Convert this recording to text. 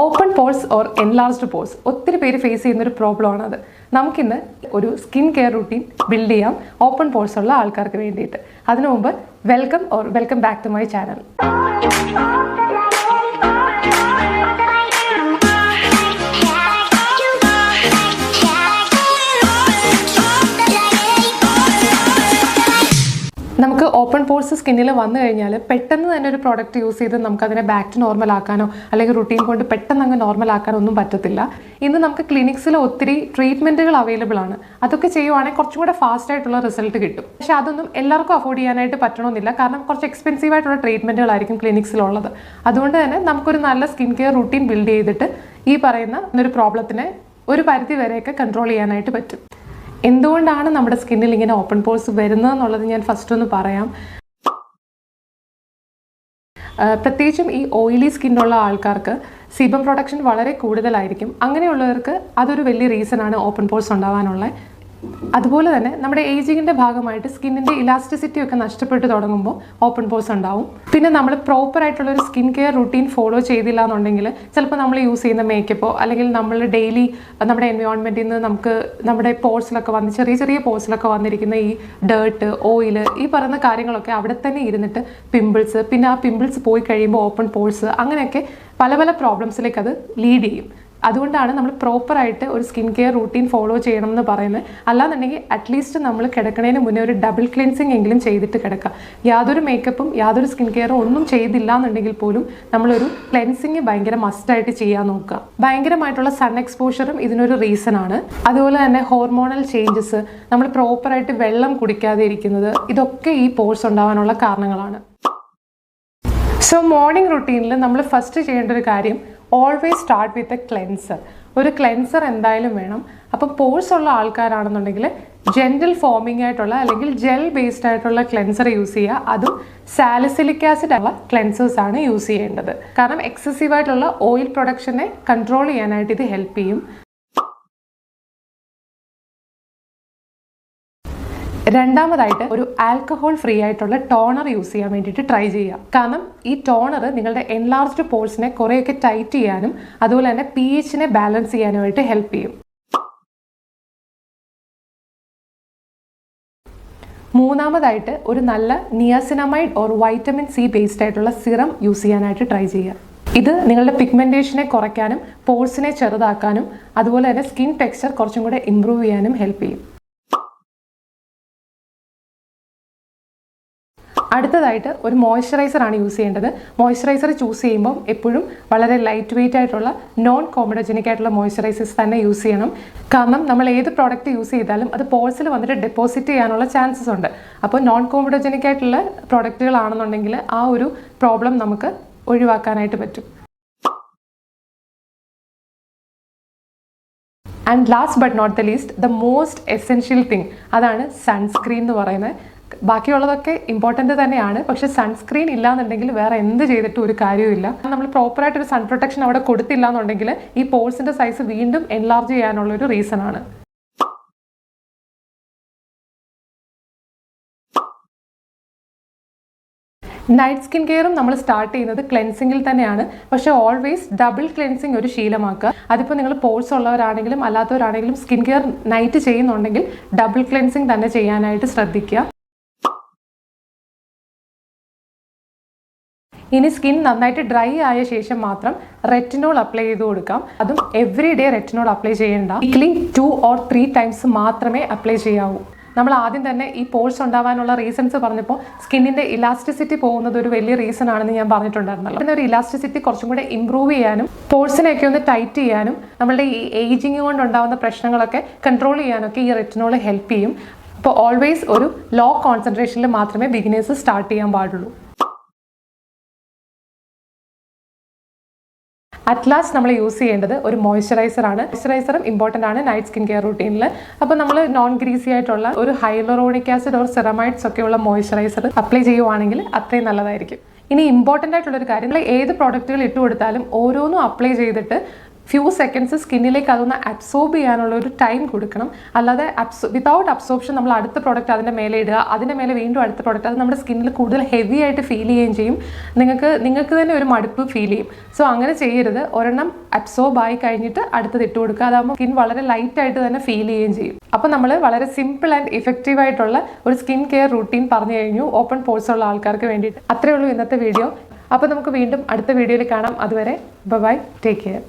Open pores or enlarged pores ഒത്തിരി പേര് face ചെയ്യുന്ന ഒരു പ്രോബ്ലമാണ് അത് നമുക്കിന്ന് ഒരു സ്കിൻ കെയർ റുട്ടീൻ ബിൽഡ് ചെയ്യാം. ഓപ്പൺ പോൾസ് ഉള്ള ആൾക്കാർക്ക് വേണ്ടിയിട്ട്. അതിനു മുമ്പ് welcome or welcome back to my channel open pores സ്കിന്നിൽ വന്നു കഴിഞ്ഞാൽ പെട്ടെന്ന് തന്നെ ഒരു പ്രോഡക്റ്റ് യൂസ് ചെയ്ത് നമുക്കതിനെ ബാക്ക് ടു നോർമൽ ആക്കാനോ അല്ലെങ്കിൽ റുട്ടീൻ കൊണ്ട് പെട്ടെന്ന് അങ്ങ് നോർമൽ ആക്കാനോ ഒന്നും പറ്റത്തില്ല. ഇന്ന് നമുക്ക് ക്ലിനിക്സിൽ ഒത്തിരി ട്രീറ്റ്മെന്റുകൾ അവൈലബിൾ ആണ്. അതൊക്കെ ചെയ്യുവാണെങ്കിൽ കുറച്ചും കൂടെ ഫാസ്റ്റ് ആയിട്ടുള്ള റിസൾട്ട് കിട്ടും. പക്ഷേ അതൊന്നും എല്ലാവർക്കും അഫോർഡ് ചെയ്യാനായിട്ട് പറ്റണമെന്നില്ല. കാരണം കുറച്ച് എക്സ്പെൻസീവ് ആയിട്ടുള്ള ട്രീറ്റ്മെന്റുകളായിരിക്കും ക്ലിനിക്സിലുള്ളത് അതുകൊണ്ട് തന്നെ നമുക്കൊരു നല്ല സ്കിൻ കെയർ റുട്ടീൻ ബിൽഡ് ചെയ്തിട്ട് ഈ പറയുന്ന ഒരു പ്രോബ്ലത്തിനെ ഒരു പരിധി വരെയൊക്കെ കൺട്രോൾ ചെയ്യാനായിട്ട് പറ്റും. എന്തുകൊണ്ടാണ് നമ്മുടെ സ്കിന്നിൽ ഇങ്ങനെ ഓപ്പൺ പോൾസ് വരുന്നത് എന്നുള്ളത് ഞാൻ ഫസ്റ്റ് ഒന്ന് പറയാം. പ്രത്യേകിച്ചും ഈ ഓയിലി സ്കിന്നുള്ള ആൾക്കാർക്ക് സീബം പ്രൊഡക്ഷൻ വളരെ കൂടുതലായിരിക്കും. അങ്ങനെയുള്ളവർക്ക് അതൊരു വലിയ റീസൺ ആണ് ഓപ്പൺ പോൾസ് ഉണ്ടാവാനുള്ള. അതുപോലെ തന്നെ നമ്മുടെ ഏജിങ്ങിന്റെ ഭാഗമായിട്ട് സ്കിന്നിന്റെ ഇലാസ്റ്റിസിറ്റി ഒക്കെ നഷ്ടപ്പെട്ടു തുടങ്ങുമ്പോൾ ഓപ്പൺ പോൾസ് ഉണ്ടാവും. പിന്നെ നമ്മൾ പ്രോപ്പർ ആയിട്ടുള്ള ഒരു സ്കിൻ കെയർ റുട്ടീൻ ഫോളോ ചെയ്തില്ല എന്നുണ്ടെങ്കിൽ ചിലപ്പോൾ നമ്മൾ യൂസ് ചെയ്യുന്ന മേക്കപ്പോ അല്ലെങ്കിൽ നമ്മൾ ഡെയിലി നമ്മുടെ എൻവയോൺമെന്റിൽ നിന്ന് നമുക്ക് നമ്മുടെ പോൾസിലൊക്കെ വന്ന് ചെറിയ ചെറിയ പോൾസിലൊക്കെ വന്നിരിക്കുന്ന ഈ ഡേർട്ട് ഓയിൽ ഈ പറയുന്ന കാര്യങ്ങളൊക്കെ അവിടെ തന്നെ ഇരുന്നിട്ട് പിമ്പിൾസ് പിന്നെ ആ പിമ്പിൾസ് പോയി കഴിയുമ്പോൾ ഓപ്പൺ പോൾസ് അങ്ങനെയൊക്കെ പല പല പ്രോബ്ലംസിലേക്ക് അത് ലീഡ് ചെയ്യും. അതുകൊണ്ടാണ് നമ്മൾ പ്രോപ്പറായിട്ട് ഒരു സ്കിൻ കെയർ റൂട്ടീൻ ഫോളോ ചെയ്യണം എന്ന് പറയുന്നത്. അല്ലാന്നുണ്ടെങ്കിൽ അറ്റ്ലീസ്റ്റ് നമ്മൾ കിടക്കുന്നതിന് മുന്നേ ഒരു ഡബിൾ ക്ലിൻസിങ് എങ്കിലും ചെയ്തിട്ട് കിടക്കാം യാതൊരു മേക്കപ്പും യാതൊരു സ്കിൻ കെയറും ഒന്നും ചെയ്തില്ല എന്നുണ്ടെങ്കിൽ പോലും നമ്മളൊരു ക്ലെൻസിങ് ഭയങ്കര മസ്റ്റായിട്ട് ചെയ്യാൻ നോക്കുക. ഭയങ്കരമായിട്ടുള്ള സൺ എക്സ്പോഷറും ഇതിനൊരു റീസൺ ആണ്. അതുപോലെ തന്നെ ഹോർമോണൽ ചേഞ്ചസ് നമ്മൾ പ്രോപ്പറായിട്ട് വെള്ളം കുടിക്കാതെ ഇരിക്കുന്നത് ഇതൊക്കെ ഈ പോഴ്സ് ഉണ്ടാവാനുള്ള കാരണങ്ങളാണ്. സോ മോർണിംഗ് റുട്ടീനിൽ നമ്മൾ ഫസ്റ്റ് ചെയ്യേണ്ട ഒരു കാര്യം always start with a cleanser ഒരു ക്ലെൻസർ എന്തായാലും വേണം. അപ്പം പോഴ്സ് ഉള്ള ആൾക്കാരാണെന്നുണ്ടെങ്കിൽ ജെന്റൽ ഫോമിംഗ് ആയിട്ടുള്ള അല്ലെങ്കിൽ ജെൽ ബേസ്ഡ് ആയിട്ടുള്ള ക്ലെൻസർ യൂസ് ചെയ്യുക. അതും സാലിസിലിക് ആസിഡ് ഉള്ള ക്ലെൻസേഴ്സ് ആണ് യൂസ് ചെയ്യേണ്ടത്. കാരണം എക്സസീവ് ആയിട്ടുള്ള ഓയിൽ പ്രൊഡക്ഷനെ കൺട്രോൾ ചെയ്യാനായിട്ട് ഇത് ഹെൽപ്പ് ചെയ്യും. രണ്ടാമതായിട്ട് ഒരു ആൽക്കഹോൾ ഫ്രീ ആയിട്ടുള്ള ടോണർ യൂസ് ചെയ്യാൻ വേണ്ടിയിട്ട് ട്രൈ ചെയ്യുക. കാരണം ഈ ടോണർ നിങ്ങളുടെ എൻലാർജ്ഡ് പോൾസിനെ കുറേയൊക്കെ ടൈറ്റ് ചെയ്യാനും അതുപോലെ തന്നെ പി എച്ചിനെ ബാലൻസ് ചെയ്യാനുമായിട്ട് ഹെൽപ്പ് ചെയ്യും. മൂന്നാമതായിട്ട് ഒരു നല്ല niacinamide or vitamin C based ആയിട്ടുള്ള സിറം യൂസ് ചെയ്യാനായിട്ട് ട്രൈ ചെയ്യുക. ഇത് നിങ്ങളുടെ പിഗ്മെന്റേഷനെ കുറയ്ക്കാനും പോൾസിനെ ചെറുതാക്കാനും അതുപോലെ തന്നെ സ്കിൻ ടെക്സ്ചർ കുറച്ചും കൂടെ ഇമ്പ്രൂവ് ചെയ്യാനും ഹെൽപ്പ് ചെയ്യും. അടുത്തതായിട്ട് ഒരു മോയ്സ്ചറൈസർ ആണ് യൂസ് ചെയ്യേണ്ടത്. മോയ്സ്ചറൈസർ ചൂസ് ചെയ്യുമ്പോൾ എപ്പോഴും വളരെ ലൈറ്റ് വെയിറ്റ് ആയിട്ടുള്ള നോൺ കോമഡോജനിക് ആയിട്ടുള്ള മോയ്സ്ചറൈസേഴ്സ് തന്നെ യൂസ് ചെയ്യണം. കാരണം നമ്മൾ ഏത് പ്രോഡക്റ്റ് യൂസ് ചെയ്താലും അത് പോൾസിൽ വന്നിട്ട് ഡെപ്പോസിറ്റ് ചെയ്യാനുള്ള ചാൻസസ് ഉണ്ട്. അപ്പോൾ നോൺ കോമഡോജനിക് ആയിട്ടുള്ള പ്രോഡക്റ്റുകളാണെന്നുണ്ടെങ്കിൽ ആ ഒരു പ്രോബ്ലം നമുക്ക് ഒഴിവാക്കാനായിട്ട് പറ്റും. And last but not the least the most essential thing അതാണ് സൺസ്ക്രീൻ എന്ന് പറയുന്നത്. ബാക്കിയുള്ളതൊക്കെ ഇമ്പോർട്ടന്റ് തന്നെയാണ്. പക്ഷെ സൺസ്ക്രീൻ ഇല്ലാന്നുണ്ടെങ്കിൽ വേറെ എന്ത് ചെയ്തിട്ടും ഒരു കാര്യമില്ല നമ്മൾ പ്രോപ്പറായിട്ട് ഒരു സൺ പ്രൊട്ടക്ഷൻ അവിടെ കൊടുത്തില്ല എന്നുണ്ടെങ്കിൽ ഈ പോൾസിന്റെ സൈസ് വീണ്ടും എൻലാർജ് ചെയ്യാനുള്ള ഒരു റീസൺ ആണ് നൈറ്റ് സ്കിൻ കെയറും നമ്മൾ സ്റ്റാർട്ട് ചെയ്യുന്നത് ക്ലെൻസിങ്ങിൽ തന്നെയാണ്. പക്ഷേ ഓൾവേസ് ഡബിൾ ക്ലെൻസിങ് ഒരു ശീലമാക്കുക. അതിപ്പോൾ നിങ്ങൾ പോൾസ് ഉള്ളവരാണെങ്കിലും അല്ലാത്തവരാണെങ്കിലും സ്കിൻ കെയർ നൈറ്റ് ചെയ്യുന്നുണ്ടെങ്കിൽ ഡബിൾ ക്ലെൻസിങ് തന്നെ ചെയ്യാനായിട്ട് ശ്രദ്ധിക്കുക. ഇനി സ്കിൻ നന്നായിട്ട് ഡ്രൈ ആയ ശേഷം മാത്രം റെറ്റിനോൾ അപ്ലൈ ചെയ്ത് കൊടുക്കാം. അതും എവറി ഡേ റെറ്റിനോൾ അപ്ലൈ ചെയ്യേണ്ട. Weekly two or three times മാത്രമേ അപ്ലൈ ചെയ്യാവൂ. നമ്മൾ ആദ്യം തന്നെ ഈ പോൾസ് ഉണ്ടാവാനുള്ള റീസൺസ് പറഞ്ഞപ്പോൾ സ്കിന്നിന്റെ ഇലാസ്റ്റിസിറ്റി പോകുന്നത് ഒരു വലിയ റീസൺ ആണെന്ന് ഞാൻ പറഞ്ഞിട്ടുണ്ടായിരുന്നു പിന്നെ ഒരു ഇലാസ്റ്റിസിറ്റി കുറച്ചും കൂടെ ഇമ്പ്രൂവ് ചെയ്യാനും പോൾസിനെയൊക്കെ ഒന്ന് ടൈറ്റ് ചെയ്യാനും നമ്മളുടെ ഈ ഏജിങ് കൊണ്ടുണ്ടാകുന്ന പ്രശ്നങ്ങളൊക്കെ കൺട്രോൾ ചെയ്യാനൊക്കെ ഈ റെറ്റിനോൾ ഹെൽപ്പ് ചെയ്യും. അപ്പോൾ ഓൾവേസ് ഒരു ലോ കോൺസെൻട്രേഷനിൽ മാത്രമേ ബിഗിനേഴ്സ് സ്റ്റാർട്ട് ചെയ്യാൻ പാടുള്ളൂ. അറ്റ് ലാസ്റ്റ് നമ്മൾ യൂസ് ചെയ്യേണ്ടത് ഒരു മോയ്സ്ചറൈസർ ആണ്. മോയ്സ്ചറൈസറും ഇമ്പോർട്ടന്റ് ആണ് നൈറ്റ് സ്കിൻ കെയർ റൂട്ടീനിൽ അപ്പോൾ നമ്മൾ നോൺ ഗ്രീസി ആയിട്ടുള്ള ഒരു ഹൈലറോണിക് ആസിഡ് ഓർ സെറമൈഡ്സ് ഒക്കെയുള്ള മോയ്സ്ചറൈസർ അപ്ലൈ ചെയ്യുവാണെങ്കിൽ അത്രയും നല്ലതായിരിക്കും. ഇനി ഇമ്പോർട്ടന്റ് ആയിട്ടുള്ള ഒരു കാര്യം ഏത് പ്രോഡക്റ്റുകൾ ഇട്ട് കൊടുത്താലും ഓരോന്നും അപ്ലൈ ചെയ്തിട്ട് ഫ്യൂ സെക്കൻഡ്സ് സ്കിന്നിലേക്ക് അതൊന്ന് അബ്സോർബ് ചെയ്യാനുള്ള ഒരു ടൈം കൊടുക്കണം. അല്ലാതെ അബ്സോ വിതൗട്ട് അബ്സോർപ്ഷൻ നമ്മൾ അടുത്ത പ്രോഡക്റ്റ് അതിന്റെ മേലെ ഇടുക അതിന്റെ മേലെ വീണ്ടും അടുത്ത പ്രോഡക്റ്റ് അത് നമ്മുടെ സ്കിന്നിൽ കൂടുതൽ ഹെവി ആയിട്ട് ഫീൽ ചെയ്യുകയും ചെയ്യും. നിങ്ങൾക്ക് നിങ്ങൾക്ക് തന്നെ ഒരു മടുപ്പ് ഫീൽ ചെയ്യും. സോ അങ്ങനെ ചെയ്യരുത്. ഒരെണ്ണം അബ്സോർബ് ആയി കഴിഞ്ഞിട്ട് അടുത്തത് ഇട്ട് കൊടുക്കുക. അതാകുമ്പോൾ സ്കിൻ വളരെ ലൈറ്റ് ആയിട്ട് തന്നെ ഫീൽ ചെയ്യുകയും ചെയ്യും. അപ്പോൾ നമ്മൾ വളരെ സിമ്പിൾ ആൻഡ് ഇഫക്റ്റീവ് ആയിട്ടുള്ള ഒരു സ്കിൻ കെയർ റൂട്ടീൻ പറഞ്ഞു കഴിഞ്ഞു. ഓപ്പൺ പോഴ്സ് ഉള്ള ആൾക്കാർക്ക് വേണ്ടിയിട്ട്. അത്രയേ ഉള്ളൂ ഇന്നത്തെ വീഡിയോ അപ്പോൾ നമുക്ക് വീണ്ടും അടുത്ത വീഡിയോയിൽ കാണാം. അതുവരെ ബൈ ടേക്ക് കെയർ